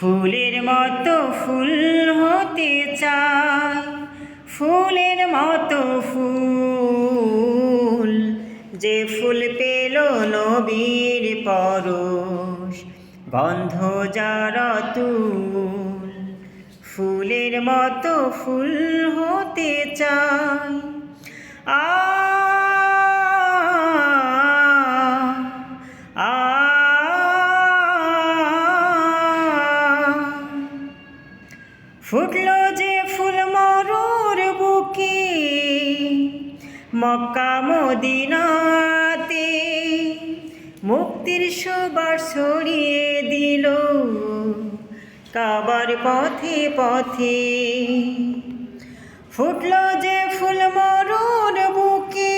ফুলের মতো ফুল হতে চাই ফুলের মতো ফুল যে ফুল পেল নবীর পরশ, গন্ধ যার তুল। ফুলের মতো ফুল হতে চাই আ আ ফুটলো যে ফুল মরুর বুকে, মক্কা মদিনাতে মুক্তির সবার ছড়িয়ে দিল কাবার পথে পথে। ফুটলো যে ফুল মরুর বুকে,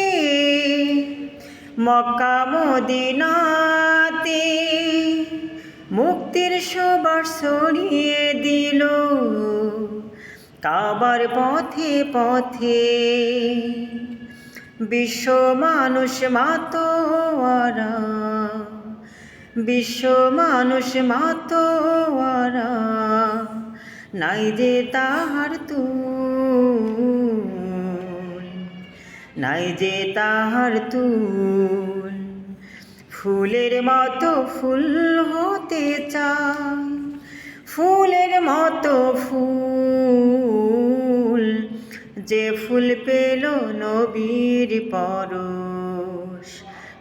মক্কা মদিনাতে মুক্তির সবার ছড়িয়ে দিল কাবার পথে পথে। বিশ্ব মানুষ মাতোয়ারা, বিশ্ব মানুষ মাতোয়ারা, নাই যে তাহার তুল, নাই যে তাহার তুল। ফুলের মতো ফুল হতে চাই ফুলের মতো ফুল। যে ফুল পেল নবীর পরশ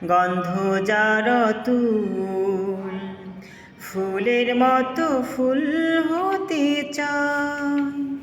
গন্ধ যার তুল ফুলের মতো ফুল হতে চাই